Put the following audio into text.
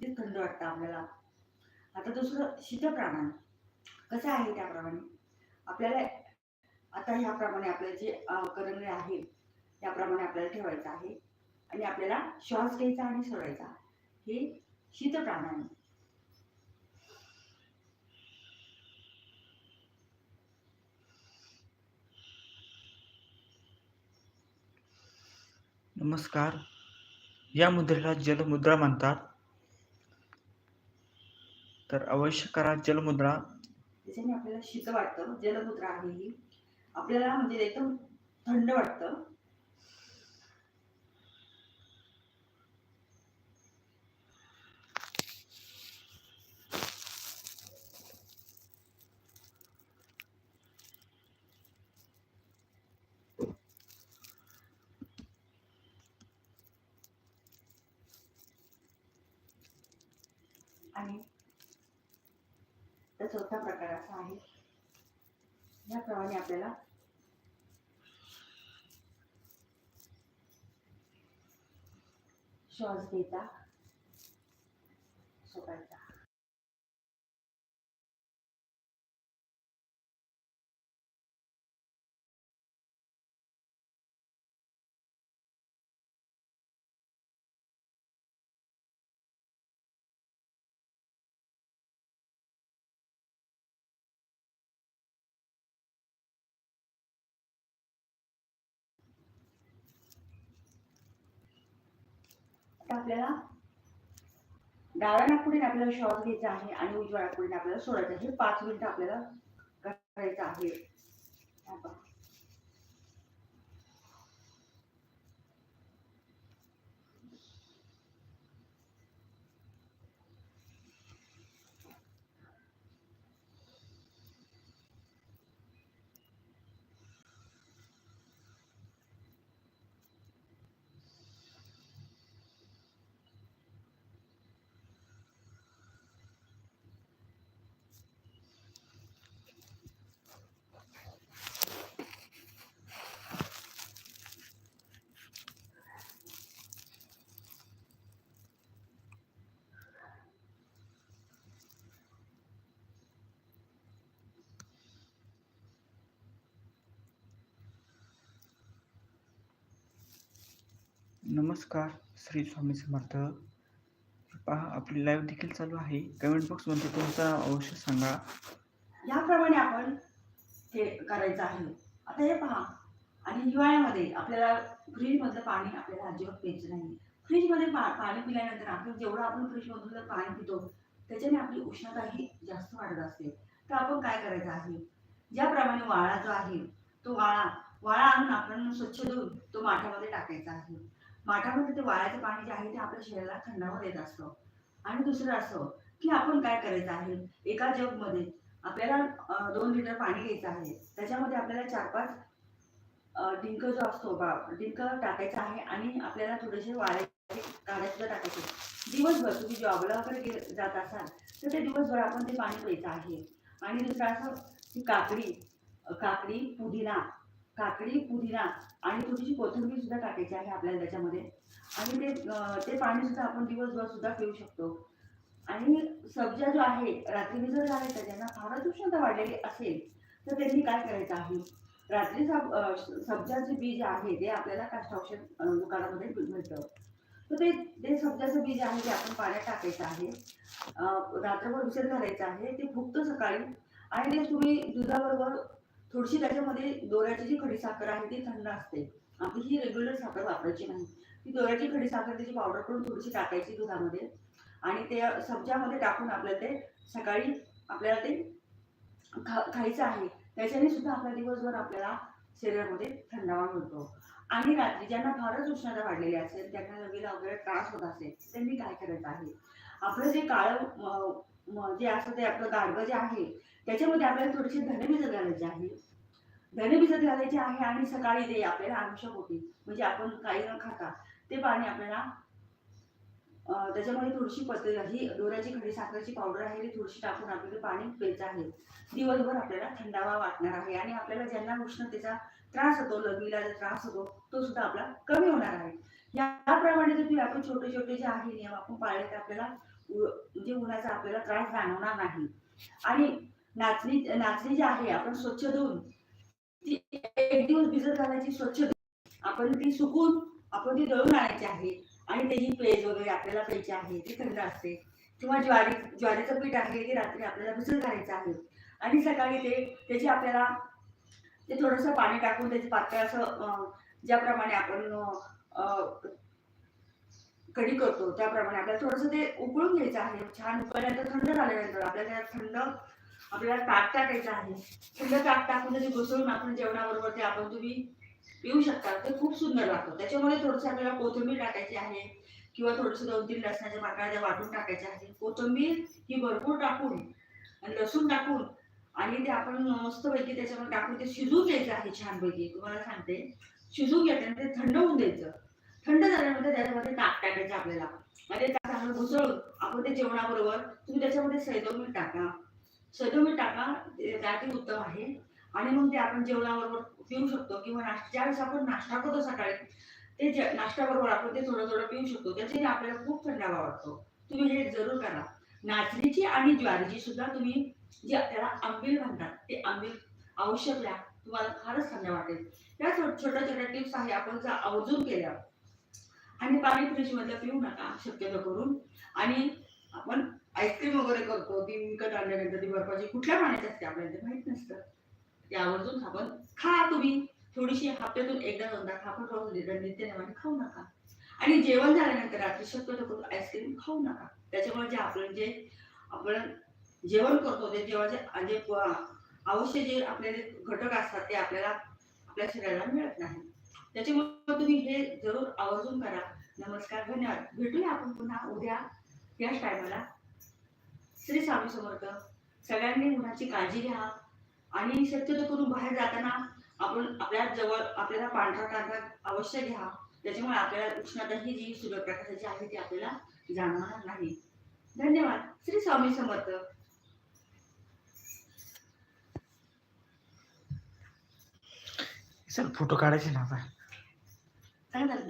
किती थंड वाटतं आपल्याला आता दुसरं शीतप्राणायाम कसं आहे त्याप्रमाणे? आपल्याला आता ह्याप्रमाणे आपलं जे अं, करंगळे आहे त्याप्रमाणे आपल्याला ठेवायचं आहे. आणि आपल्याला श्वास घ्यायचा आणि सोडायचा. हे शीतप्राणायाम नमस्कार. या मुद्रेला जलमुद्रा म्हणतात. तर अवश्य करा जलमुद्रा. त्याच्याने आपल्याला शीत वाटतं जलमुद्रा आहे ही. आपल्याला म्हणजे एकदम थंड वाटतं. आणि चौथा प्रकार असा आहे. याप्रमाणे आपल्याला श्वास घेता सोडायचा तर आपल्याला? डाव्या नागपुडीने आपल्याला श्वास घ्यायचा आहे आणि उजव्या नागपुडीने आपल्याला सोडायचं आहे. हे पाच मिनिटं आपल्याला करायचं आहे हा पहा. नमस्कार श्री स्वामी समर्थ. पहा आपली लाईव्ह देखील चालू आहे. कमेंट बॉक्समध्ये तुमचं नाव अवश्य सांगा. याप्रमाणे आपण हे करायचं आहे. आता हे पहा. आणि हिवाळ्यामध्ये आपल्याला फ्रीजमधलं पाणी आपल्याला अजिबात प्यायचं नाही. फ्रीजमध्ये पा पाणी पिल्यानंतर आपण जेवढं आपण फ्रीजमधून पाणी पितो त्याच्याने आपली उष्णता ही जास्त वाढत असते. तर आपण काय करायचं आहे? ज्याप्रमाणे वाळा जो आहे तो वाळा वाळा आणून आपण स्वच्छ धुवून तो माठामध्ये टाकायचा आहे. माठामध्ये ते वाळायचं पाणी जे आहे ते आपल्या शरीराला थंडावा देत असतं. आणि दुसरं असं की आपण काय करायचं आहे? एका जगमध्ये आपल्याला दोन लिटर पाणी घ्यायचं आहे. त्याच्यामध्ये आपल्याला चार पाच डिंक जो असतो बा डिंक टाकायचा आहे आणि आपल्याला थोडेसे वाळायचे काढायचं टाकायचे. दिवसभर तुम्ही जॉबला वगैरे जात असाल तर ते दिवसभर आपण ते पाणी प्यायचं आहे. आणि दुसरं असं की काकडी काकडी पुदिना काकडी पुदिना आणि थोडीशी कोथिंबीर सुद्धा टाकायची आहे आपल्याला त्याच्यामध्ये. आणि ते ते पाणी सुद्धा आपण दिवसभर सुद्धा पिऊ शकतो. आणि सब्जा जो आहे रात्री जर झाले तर ज्यांना फारच उष्णता वाढलेली असेल तर त्यांनी काय करायचं आहे? रात्री सब्जाचे बीज आहे ते आपल्याला काष्ट औषध दुकानामध्ये मिळतं. तर ते ते सब्जाचं बीज आहे ते आपण पाण्यात टाकायचं आहे. रात्रभर उशीर घालायचं आहे ते फुगतं सकाळी. आणि ते तुम्ही दुधाबरोबर थोडीशी त्याच्यामध्ये दोऱ्याची जी खडी साखर आहे ती थंड असते. आपली ही रेग्युलर साखर वापरायची नाही. ती दोऱ्याची खडी साखर त्याची पावडर करून थोडीशी टाकायची दुधामध्ये. आणि ते सब्जामध्ये टाकून आपल्याला ते सकाळी आपल्याला ते खा खायचं आहे. त्याच्याने सुद्धा आपला दिवसभर आपल्याला शरीरामध्ये थंडावा मिळतो. आणि रात्री ज्यांना फारच उष्णता वाढलेली असेल त्यांना रवीला वगैरे त्रास होत असेल त्यांनी काय करायचं आहे? आपलं जे काळं जे असं ते आपलं गाडगं जे आहे त्याच्यामध्ये आपल्याला थोडेसे धने घालायचे आहे. धने घालायचे आहे आणि सकाळी ते आपल्याला आवश्यक होते म्हणजे आपण काही न खाता ते पाणी आपल्याला त्याच्यामध्ये थोडीशी पत्र ही डोऱ्याची खडी साखरेची पावडर आहे ती थोडीशी टाकून आपल्याला पाणी प्यायचं आहे. दिवसभर आपल्याला थंडावा वाटणार आहे आणि आपल्याला ज्यांना उष्णतेचा त्रास होतो लघवीला जो त्रास होतो तो सुद्धा आपला कमी होणार आहे. याप्रमाणे जर तुम्ही आपण छोटे छोटे जे आहे नियम आपण पाळले तर आपल्याला म्हणजे उन्हाचा आपल्याला त्रास जाणवणार नाही. आणि नाचणी नाचणी जी आहे आपण स्वच्छ धुवून ती एक दिवस भिजत घालायची स्वच्छ आपण ती सुकून आपण ती दळून आणायची आहे. आणि त्याची पेज वगैरे आपल्याला प्यायची आहे ती थंड असते. किंवा ज्वारी ज्वारीचं पीठ आहे ते रात्री आपल्याला भिजत घालायचं आहे. आणि सकाळी ते त्याची आपल्याला ते थोडंसं पाणी टाकून त्याचे पातळ असं ज्याप्रमाणे आपण अं, कढी करतो. त्याप्रमाणे आपल्याला थोडंसं ते उकळून घ्यायचं आहे. छान उकळल्यानंतर थंड झाल्यानंतर आपल्याला त्यात थंड आपल्याला ताक टाकायचं आहे. थंड ताक टाकून त्याची घुसळून आपण जेवणाबरोबर ते आपण तुम्ही पिऊ शकता. ते खूप सुंदर लागतं. त्याच्यामध्ये थोडंसं आपल्याला कोथिंबीर टाकायची आहे किंवा थोडंसं दोन तीन लसणाच्या पाकळ्या त्या वाटून टाकायच्या आहे. कोथिंबीर ही भरपूर टाकून आणि लसूण टाकून आणि ते आपण मस्तपैकी त्याच्यामध्ये टाकून ते शिजून द्यायचं आहे छानपैकी. तुम्हाला सांगते. शिजवून घेतल्यानंतर ते थंड होऊन द्यायचं. थंड झाल्यानंतर त्याच्यामध्ये ताक टाकायचं आपल्याला. आणि ताक चांगलं घुसळून आपण ते जेवणाबरोबर तुम्ही त्याच्यामध्ये सैदो मीठ टाका. सैदो मीठ टाका त्यातील त्यातही उत्तम आहे. आणि मग ते आपण जेवणाबरोबर पिऊ शकतो किंवा नाश्ता ज्यावेळेस आपण नाश्ता करतो सकाळी ते जे नाश्त्याबरोबर आपण ते थोडं थोडं पिऊ शकतो. त्याच्याने आपल्याला खूप थंडावा वाटतो. तुम्ही हे जरूर करा. नाचणीची आणि ज्वारीची सुद्धा तुम्ही जे त्याला आंबील म्हणतात ते आंबील आवश्यक घ्या तुम्हाला फारच थंड वाटेल. या छोट्या छोट्या टिप्स आहे आपण जर आवर्जून केल्या आणि पाणी फ्रीज मधलं पिऊ नका शक्यतो करून. आणि आपण आईस्क्रीम वगैरे करतो ती विकत आणल्यानंतर ती बर्फाची कुठल्या पाण्याची असते आपल्याला ते माहीत नसतं. ते आवर्जून आपण खा तुम्ही. थोडीशी हप्त्यातून एकदा दोनदा खा पण रोज नित्यनेमाने खाऊ नका. आणि जेवण झाल्यानंतर रात्री शक्यतो करून आईस्क्रीम खाऊ नका. त्याच्यामुळे जे आपण जे आपण जेवण करतो ते जेवाचे जे आवश्यक जे आपले जे घटक असतात ते आपल्याला आपल्या शरीराला मिळत नाही त्याच्यामुळे तुम्ही हे जरूर आवर्जून करा. नमस्कार धन्यवाद. भेटूया आपण पुन्हा उद्या याच टायमाला श्री स्वामी समर्थ. सगळ्यांनी मुलाची काळजी घ्या. आणि शक्यतो करून बाहेर जाताना आपण आपल्या जवळ आपल्याला पांढरा कांदा अवश्य घ्या. त्याच्यामुळे आपल्याला उष्णता ही जी सूर्यप्रकाशाची आहे ती आपल्याला जाणवणार नाही. धन्यवाद. श्री स्वामी समर्थ. सर फोटो काढायचे ना आता. चांगलं झालं ना?